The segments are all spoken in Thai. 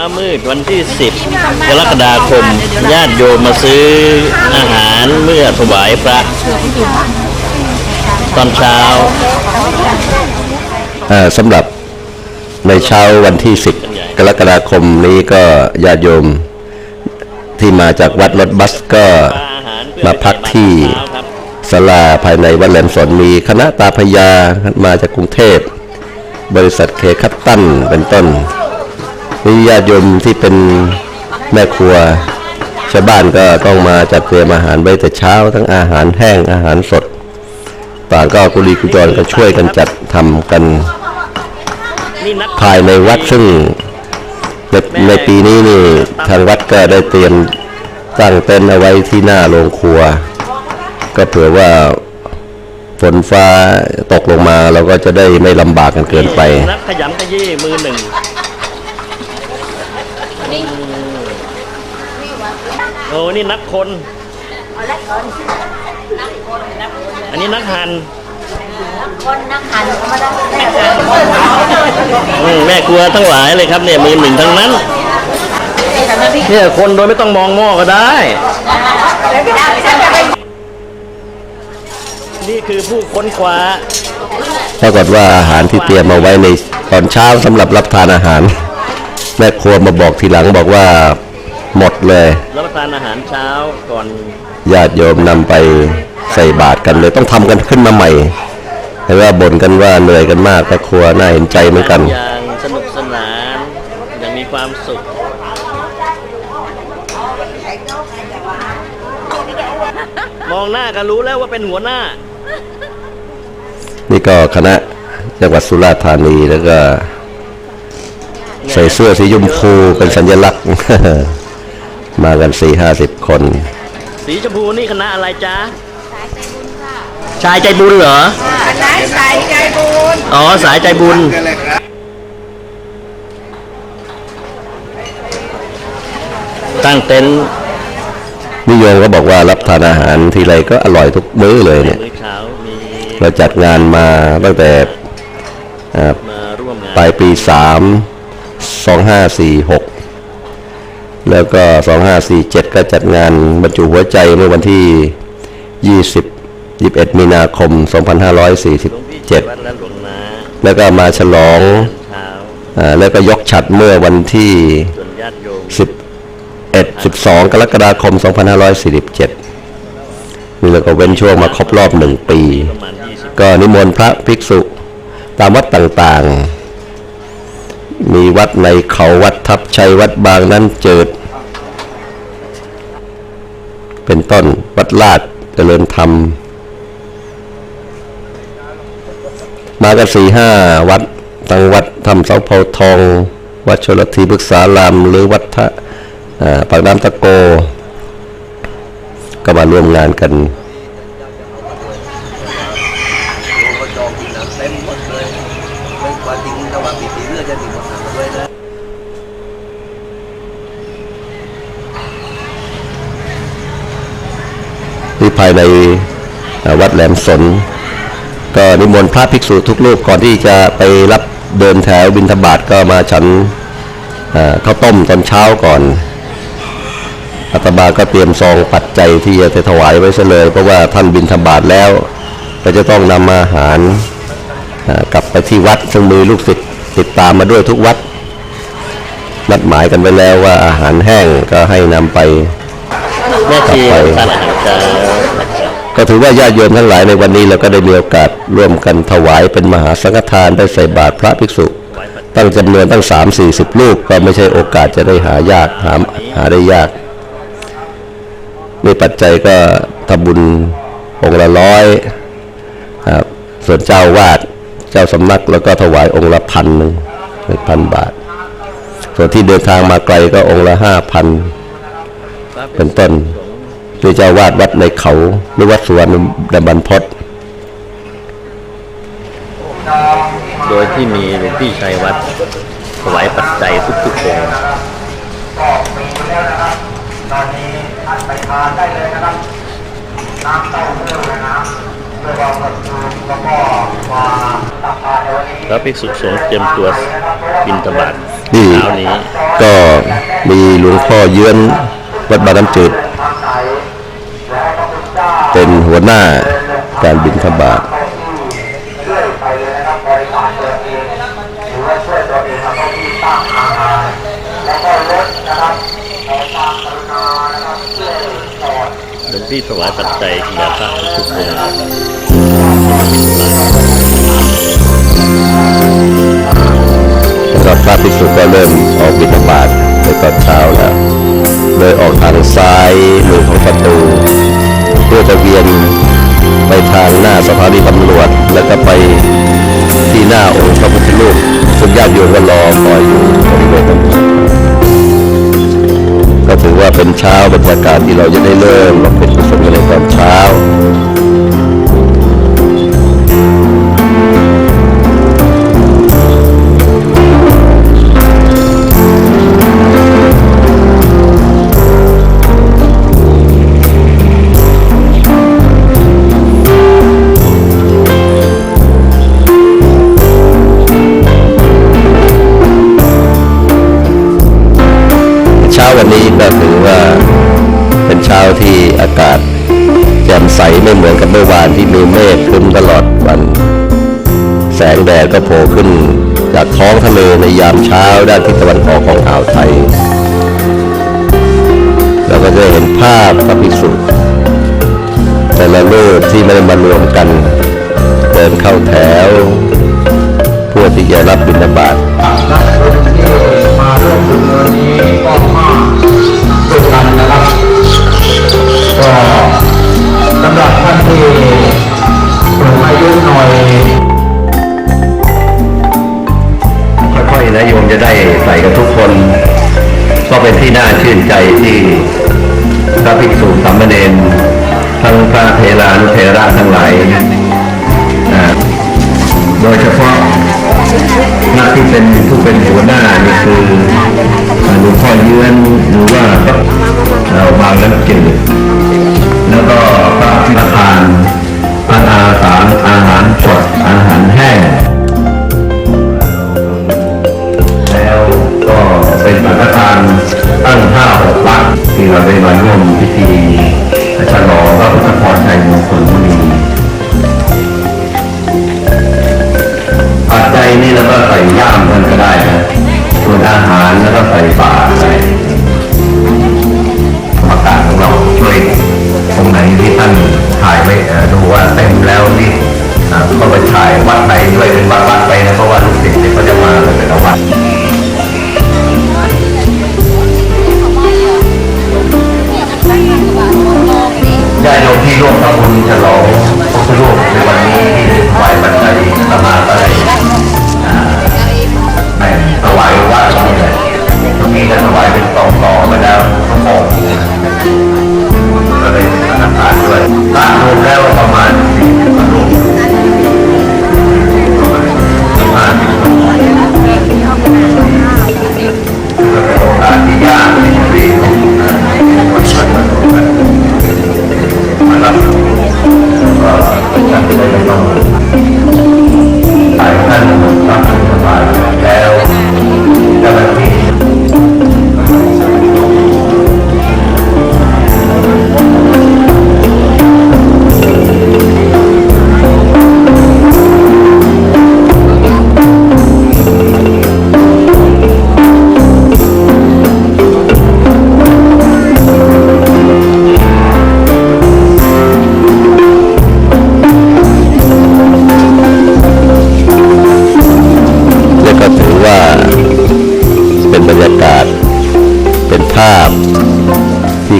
เช้ามืดวันที่ 10 กรกฎาคม ญาติโยมมาซื้ออาหารเมื่อถวายพระ ตอนเช้าสำหรับในเช้าวันที่ 10 กรกฎาคมนี้ก็ญาติโยมที่มาจากวัดรถบัสก็มาพักที่ศาลาภายในวัดแหลมสนมีคณะตาพยามาจากกรุงเทพ บริษัทเคคัตตันเป็นต้น มีญาติโยมที่เป็นแม่ครัวชาวบ้านก็ต้องมาจัดเตรียมอาหารไว้แต่เช้า ทั้งอาหารแห้งอาหารสดต่างก็กุลีกุจรก็ช่วยกันจัดทำกันภายในวัดซึ่งในในปีนี้นี่ทางวัดก็ได้เตรียมตั้งเต็นท์เอาไว้ที่หน้าโรงครัว ก็เผื่อว่าฝนฟ้าตกลงมาเราก็จะได้ไม่ลำบากกันเกินไปนักขยำขยี้มือหนึ่ง โอ้นี่นักคนอันนี้นักหันคนนักหันเขามาได้แม่อืมแม่ครัวทั้งหลายเลยครับเนี่ยมือหนึ่งทั้งนั้นเนี่ยคนโดยไม่ต้องมองหม้อก็ได้ นี่คือผู้ค้นคว้าปรากฏว่าอาหารที่เตรียมมาไว้ในตอนเช้าสำหรับรับทานอาหาร แม่ครัวมาบอกทีหลังบอกว่าหมดเลยรับประทานอาหารเช้าก่อนญาติโยมนำไปใส่บาตรกันเลยต้องทำกันขึ้นมาใหม่แต่ว่าบ่นกันว่าเหนื่อยกันมากแม่ครัวน่าเห็นใจเหมือนกันอย่างสนุกสนานอย่างมีความสุขมองหน้าก็รู้แล้วว่าเป็นหัวหน้า นี่ก็คณะจังหวัดสุราษฎร์ธานีแล้วก็ใส่เสื้อสีชมพูเป็นสัญลักษณ์ มากันสี่ห้าสิบคน สีชมพูนี่คณะอะไรจ๊ะชายใจบุญเหรอนายใส่ใจบุญอ๋อสายใจบุญตั้งเต็นท์นิยมก็บอกว่ารับทานอาหารทีไรก็อร่อยทุกมื้อเลยเนี่ยมื้อเช้ามีเราจัดงานมาตั้งแต่อ่ามาร่วมงานปลายปีสาม สองห้าสี่หกแล้วก็สองห้าสี่เจ็ดก็จัดงานบรรจุหัวใจเมื่อวันที่ยี่สิบยี่สิบเอ็ดมีนาคมสองพันห้าร้อยสี่สิบเจ็ดแล้วก็มาฉลองอแล้วก็ยกฉัดเมื่อวันที่ส่วนญาติโยม11 12 กรกฎาคม 2547 นี่แล้วก็เว้นช่วงมาครบรอบหนึ่งปี ก็นิมนต์พระภิกษุตามวัดต่างๆ มีวัดในเขาวัดทับชัยวัดบางนั้นเจิด เป็นต้นวัดลาดเจริญธรรม มากันสี่ห้าวัดทั้งวัดธรรมเสาโพธิ์ทอง วัดชลทีพฤกษารามหรือวัดทะปากน้ำตะโก ก็มาร่วมงานกัน เป็นความจริงระหว่างปีสีเลือดจะถึงมาถามมาด้วยนะที่ภายในวัดแหลมสน ก็นิมนต์พระภิกษุทุกรูปก่อนที่จะไปรับเดินแถวบิณฑบาตก็มาฉันข้าวต้มตอนเช้าก่อนอาตมาก็เตรียมซองปัจจัยที่จะถวายไว้ซะเลย เพราะว่าท่านบิณฑบาตแล้ว ก็จะต้องนำอาหาร กลับไปที่วัดซึ่งมีลูกศิษย์ติดตามมาด้วยทุกวัด นัดหมายกันไว้แล้วว่าอาหารแห้งก็ให้นำไปแม่ชีต่อไปทานอาหารเช้าก็ถือว่าญาติโยมทั้งหลายในวันนี้เราก็ได้มีโอกาสร่วมกันถวายเป็นมหาสังฆทานได้ใส่บาตรพระภิกษุ ตั้งจำนวนตั้งสามสี่สิบลูกก็ไม่ใช่โอกาสจะได้หายากหาหาได้ยากมีปัจจัยก็ทำบุญองค์ละร้อยครับส่วนเจ้าวาด เจ้าสำนักแล้วก็ถวายองค์ละพันหนึ่งหนึ่งพันบาท ส่วนที่เดินทางมาไกลก็องค์ละห้าพันเป็นต้นหรือเจ้าวาดวัดในเขาหรือวัดสวนดำบันพศโดยที่มีหลวงพี่ชัยวัดถวายปัจจัยทุกๆองค์ตอนนี้ท่านไปทานได้เลยนะครับน้ำเต้าหู้นะครับเพื่อความสดชื่นแล้วก็ความ ตักทานในวันนี้พระภิกษุสงฆ์เตรียมตัวบินตบาตนี่เช้านี้ก็มีหลวงพ่อเยื้อนวัดบางน้ำจืดทางไหนแล้วพระพุทธเจ้าเป็นหัวหน้าการบินขบาตเข้าที่เรื่อยไปเลยนะครับบริการตัวเองหรือว่าช่วยตัวเองมาเข้าที่ตั้งอาหารแล้วก็ลดนะครับขอความกรุณานะครับช่วยสอนหลวงพี่ถวายปัจจัยแด่พระทุกองค์ แล้วพระภิกษุก็เริ่มออกบิณฑบาตในตอนเช้าแล้วโดยออกทางซ้ายมือของประตู เพื่อจะเวียนไปทางหน้าสถานีตำรวจ แล้วก็ไปที่หน้าองค์พระพุทธรูปซึ่งญาติโยมก็รอคอยอยู่บริเวณนั้นก็ถือว่าเป็นเช้าบรรยากาศที่เราจะได้เริ่มบำเพ็ญกุศลกันในตอนเช้า ท้องทะเลในยามเช้าด้านทิศตะวันออกของอ่าวไทย เราก็จะเห็นภาพพระภิกษุแต่ละรูปที่ไม่ได้มารวมกัน เดินเข้าแถวเพื่อที่จะรับบิณฑบาตมาร่วมบุญนี้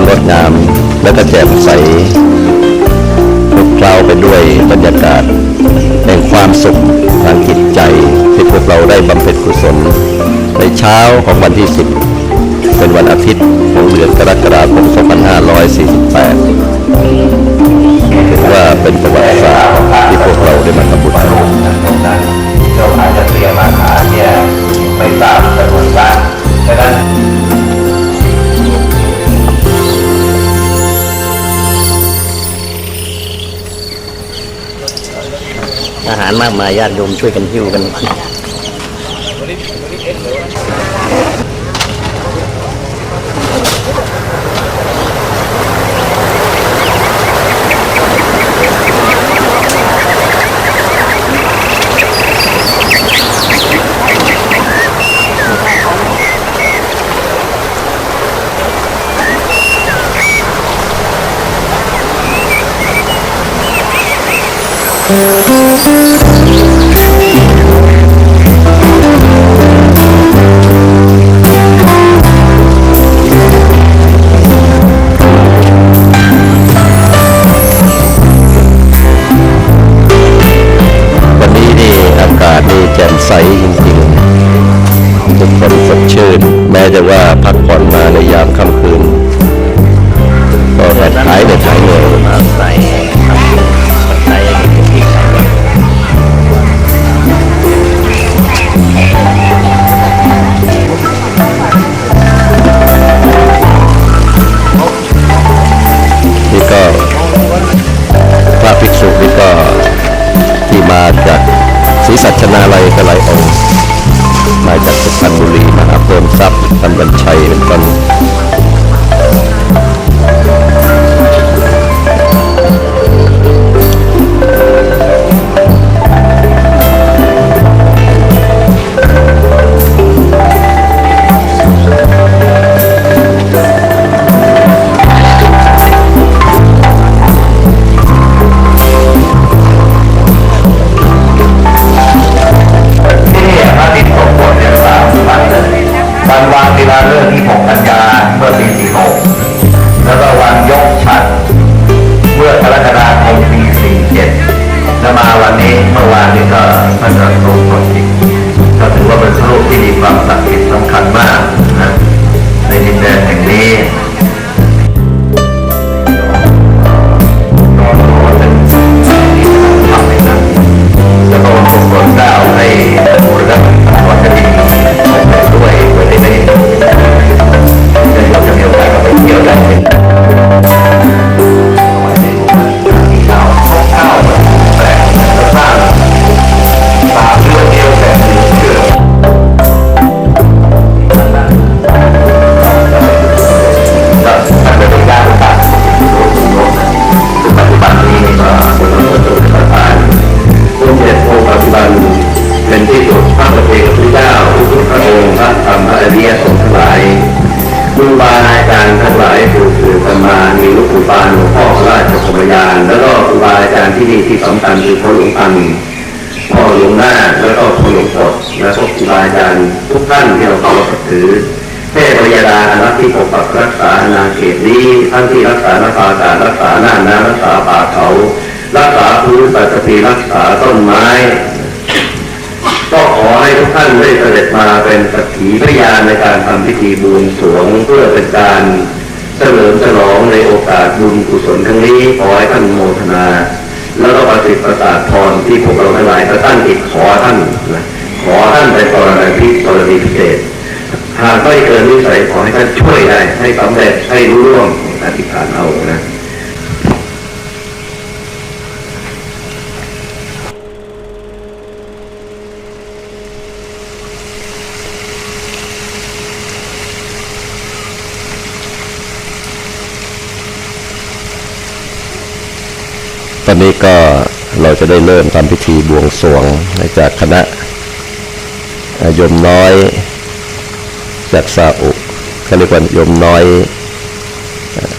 งดงาม และก็แจ่มใสคลุกเคล้าไปด้วยบรรยากาศแห่งความสุขทางจิตใจที่พวกเราได้บำเพ็ญกุศล ในเช้าของวันที่ 10 เป็นวันอาทิตย์ของเดือนกรกฎาคม 2548ถือว่าเป็นประวัติศาสตร์ที่พวกเราได้มาทำบุญร่วมกันตรงนั้นเราอาจจะเตรียมอาหารเนี่ยไม่ทราบจำนวนบ้าง อาหารมากมายญาติโยมช่วยกันหิ้วกัน วั ศรีสัชนาลัยก็หลายองค์มาจากสุพรรณบุรีมาหาเพิ่มทรัพย์ท่านบัญชัยเป็นต้น วันนี้เมื่อวานนี้ก็พระเจ้าทรงโปรดจิตก็ถือว่าเป็นพระรูปที่มีความศักดิ์สิทธิ์สำคัญมากนะในดินแดนแห่งนี้ รรมพระอริยสงฆ์ทั้งหลายครูบาอาจารย์ทั้งหลายผู้สื่อกันมามีลูกครูบาหลวงพ่อพระราชกรมยาน แล้วก็ครูบาอาจารย์ที่นี่ที่สำคัญคือพ่อหลวงตันพ่อหลวงหน้าแล้วก็พ่อหลวงปดและก็ครูบาอาจารย์ทุกท่านที่เราเคารพนับถือเทพยดานักที่ปกปักรักษาอาณาเขตนี้ทั้งที่รักษาน้ำปาอาการักษาหน้าน้ำรักษาป่าเขา รักษาพื้นปัตภีรักษาต้นไม้ อให้ทุกท่านได้เสด็จมาเป็นสักขีพยานในการทำพิธีบวงสวงเพื่อเป็นการเฉลิมฉลองในโอกาสบุญกุศลครั้งนี้ขอให้ท่านโมทนา แล้วก็ประสิทธิ์ประสาทพรที่พวกเราทั้งหลายจะตั้งจิตขอท่านนะขอท่านในกรณีพิกรณีพิเศษหากไม่เกินวิสัยขอให้ท่านช่วยได้ให้สำเร็จให้รู้ร่วงอธิษฐานเอานะ ตอนนี้ก็เราจะได้เริ่มทำพิธีบวงสรวงจากคณะยมน้อย จากซาอุเขาเรียกว่ายมน้อย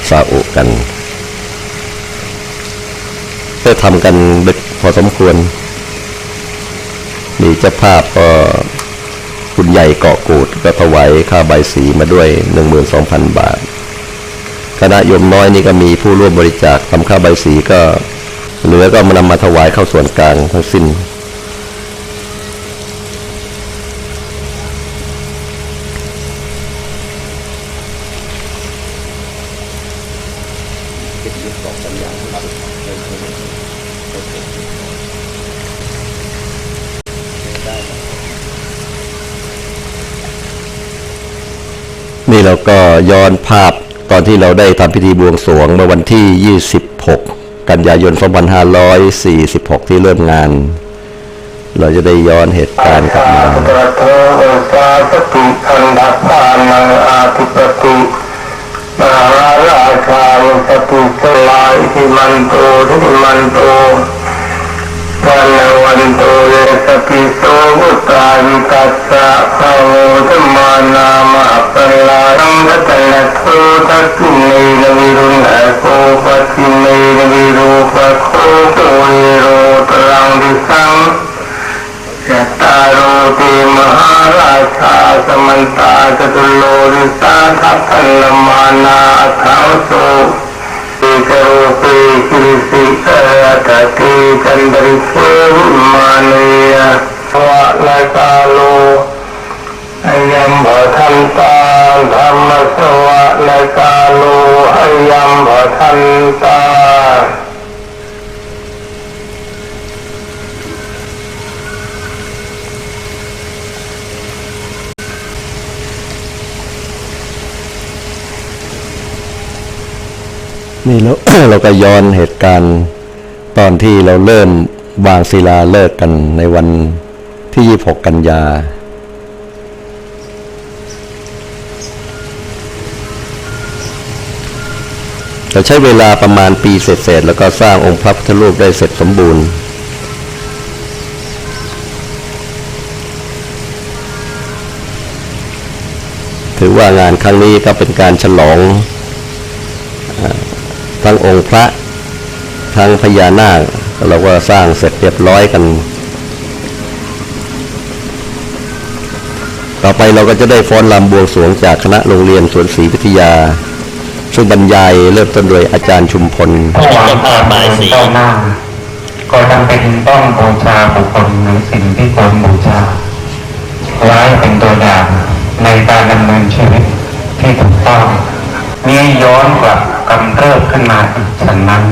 ซาอุกันได้ทำกันดึกพอสมควร มีเจ้าภาพก็คุณใหญ่เกาะกูดก็ถวายค่าใบสีมาด้วย 12,000 บาทคณะยมน้อยนี่ก็มีผู้ร่วมบริจาคทำค่าใบสีก็ เหลือก็มานำมาถวายเข้าส่วนกลางทั้งสิ้น นี่เราก็ย้อนภาพตอนที่เราได้ทำพิธีบวงสรวงเมื่อวันที่ 26 กันยายน 2546 ที่เริ่มงาน เราจะได้ย้อนเหตุการณ์กลับมาตระโตโอสาสติอันดับพานังอาทิปติมหาราชาวิสติสลายทิมันโตทิมันโตวันวันโตเยสปิโสมุตาวิกัสสะภาโวธมานามาปลารังวัตนโททักขิเน สมันตาจตุโลริสาทัพพลมานาขาวสุปีกรูปีกิริสิเอตติจันดริเชมานียสวะนากาโลอายัมบทันตาธรรมสวะนากาโลอายัมบทันตา นี่แล้วเราก็ย้อนเหตุการณ์ ตอนที่เราเริ่มวางศิลาเลิกกันในวันที่ 26 กันยา เราใช้เวลาประมาณปีเศษๆแล้วก็สร้างองค์พระพุทธรูปได้เสร็จสมบูรณ์ ถือว่างานครั้งนี้ก็เป็นการฉลอง ทั้งองค์พระทั้งพญานาคเราก็สร้างเสร็จเรียบร้อยกัน ต่อไปเราก็จะได้ฟ้อนรำบวงสวงจากคณะโรงเรียนสวนศรีวิทยา ซึ่งบรรยายเริ่มต้นโดยอาจารย์ชุมพลผู้หวังการเงินก้าวหน้าก็จำเป็นต้องบูชาบุคคลหรือสิ่งที่ควรบูชาไว้เป็นตัวอย่างในการดำเนินชีวิตที่ถูกต้องนี่ย้อนกลับ กำเริบขึ้นมาอีกฉะนั้น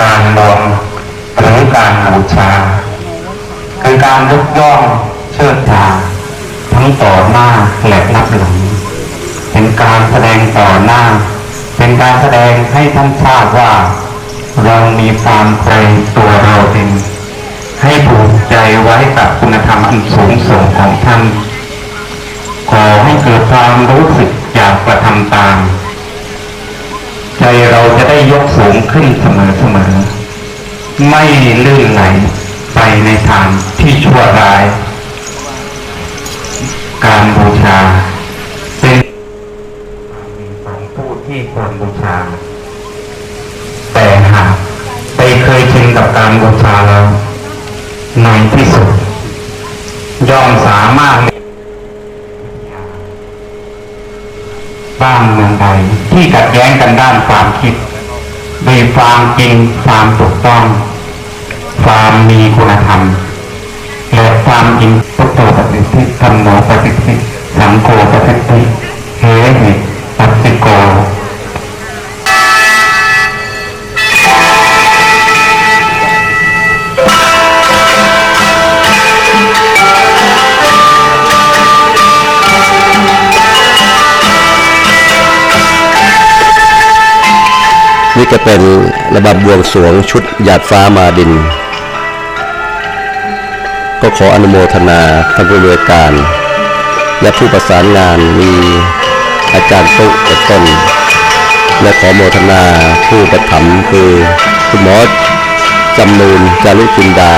การมองหรือการบูชาคือการยกย่องเชิดชาทั้งต่อหน้าและรับหลัง เป็นการแสดงต่อหน้า เป็นการแสดงให้ท่านทราบว่า เรามีความใครตัวเราเองให้ผูกใจไว้กับคุณธรรมอันสูงส่งของท่าน ขอให้เกิดความรู้สึกอยากกระทำตาม ใจเราจะได้ยกสูงขึ้นเสมอๆไม่ลื่นไหลไปในทางที่ชั่วร้าย การบูชา เป็นของผู้ที่ควรบูชา แต่หากไปเคยชินกับการบูชาแล้วในที่สุด ย่อมสามารถ บ้านเมืองใดที่ขัดแย้งกันด้านความคิดในความจริงความถูกต้อง ความมีคุณธรรมและความจริงพุทโธปฏิทิธรรมโมปฏิทิสังโฆปฏิทิเฮหิปัสสิโก นี่จะเป็นระบำบวงสรวงชุดหยาดฟ้ามาดิน ก็ขออนุโมทนาท่านผู้บริการ และผู้ประสานงานมีอาจารย์ตุ๊กเป็นต้น และขอโมทนาผู้ประถมคือคุณหมอจำนูนจารุจินดา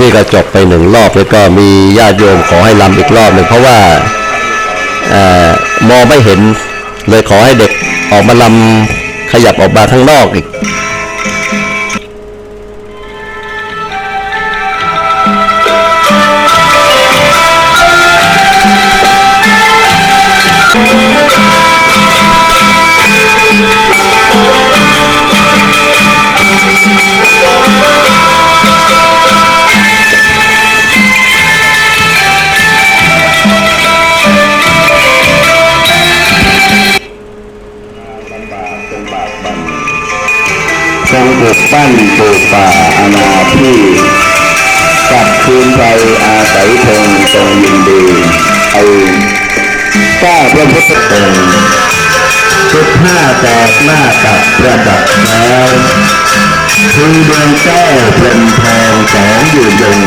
นี่ก็จบไปหนึ่งรอบแล้วก็มีญาติโยมขอให้ลำอีกรอบหนึ่งเพราะว่าเอ่อมองไม่เห็นเลยขอให้เด็กออกมาลำขยับออกมาข้างนอกอีก งปลูกปั้นปลูกป่าอาณาที่กลับคืนไปอาศัยทงทรงยินดีเอาก้าพระพุทธองค์ชุดผ้าจากหน้าตักประดับแล้วคือดวงแก้วเป็นทองแสงอยู่ยง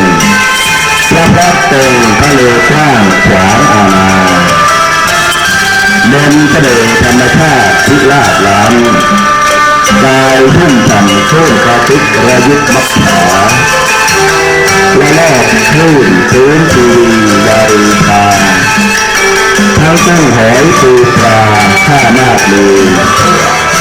พระพักตรงพระเลข้างขวางอาณาเดินทะเลธรรมชาติที่ลาดล้ำ กายท่านต่ำโค่นกระติกระยุทธ์มักขาและแรกคลื่นพื้นทีวารีทางทั้งตั้งหอยปูปลาข้านาคลือ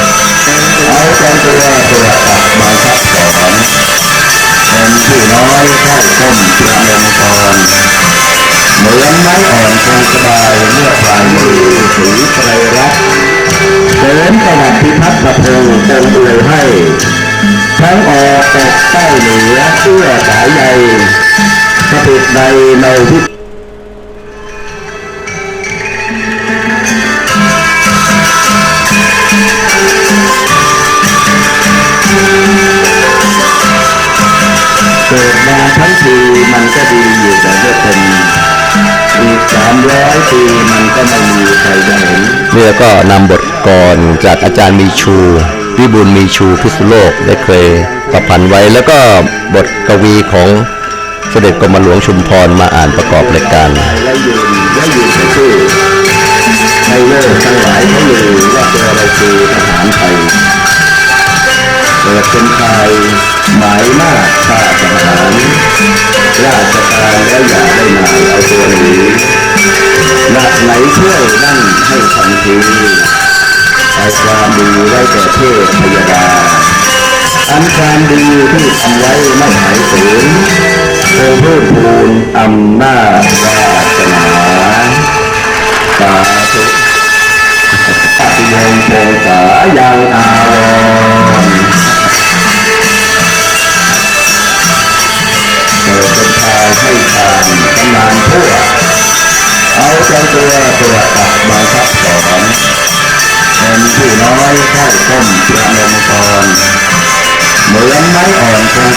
คงเลยให้ ทั้งออกตกใต้เหนือเสื้อสายใยสถิตในในพิษเกิดมาทั้งทีมันก็ดีอยู่แต่เมื่อเป็นอีกสามร้อยปีมันก็ไม่มีใครจะเห็น เนี่ยก็นำบทกรจากอาจารย์มีชู วิบูลมีชูพิษุโลกได้เคยประพันธ์ไว้ แล้วก็บทกวีของเสด็จกรมหลวงชุมพรมาอ่านประกอบรายการและยืนและยืนชื่อให้เลิกทั้งหลายเขาลือว่าตัวเราคือทหารไทยเกิดเป็นชายหมายมากข้าทหารราชการแล้วอย่าได้มาเอาตัวหนีหลักไหนช่วนั่นให้ทันที อาความดีไว้แก่เทพพยดาอันความดีที่ทำไว้ไม่หายสูญคงเพิ่มพูนอำนาจวาสนาสาธุปฏิยงโพสายังอาวรณ์เกิดเป็นชายให้ทานตำนานทั่วเอาใจตัวตัวตักมาทับสอน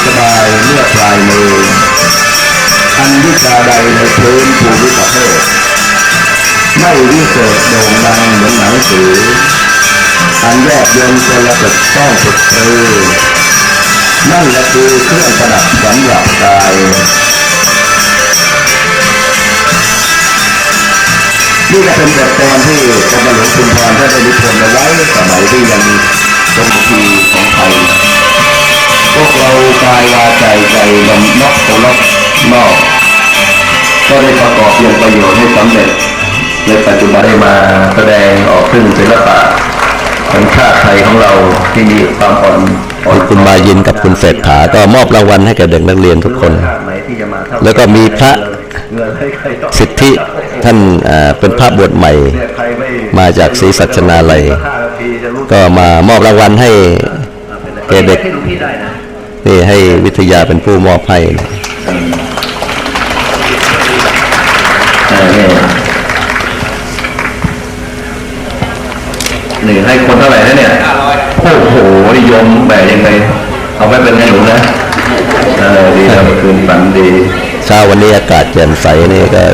สบายเมื่อปลายมืออันวิชาใดในพื้นภูมิประเทศไม่วิเศษโด่งดังเหมือนหนังสืออันแยกเย็นจนระเบิดต้องฝึกปรือนั่นแหละคือเครื่องประดับสำหรับกายนี่ก็เป็นบทกลอนที่กรมหลวงชุมพรท่านได้นิพนธ์เอาไว้สมัยที่ยังทรงทีของไทย พวกเรากายวาใจใจลมนอกโลกนอกก็ได้ประกอบยังประโยชน์ให้สำเร็จ ในปัจจุบันได้มาแสดงออกซึ่งศิลปะของชาติไทยของเราที่มีความอ่อนอ่อนคุณมายินกับคุณเศรษฐาก็มอบรางวัลให้แก่เด็กนักเรียนทุกคน แล้วก็มีพระสิทธิท่านเป็นพระบวชใหม่ มาจากศรีสัชนาลัย ก็มามอบรางวัลให้แก่เด็ก นะนี่ให้วิทยาเป็นผู้มอบให้เออเนี่ยนี่ให้คนเท่าไหร่นะเนี่ย โอ้โหนิยมแบกยังไง เอาไว้เป็นให้หนูนะเออดีแล้วเมื่อคืนฝันดีเช้าวันนี้อากาศแจ่มใสนี่ก็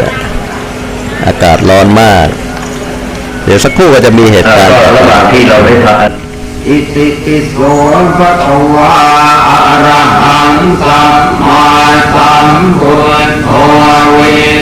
อากาศร้อนมาก เดี๋ยวสักครู่ก็จะมีเหตุอ่าการณ์ก็ระหว่างที่เราได้ทาน อิติปิโสภะคะวะอรหังสัมมาสัมพุทโวิน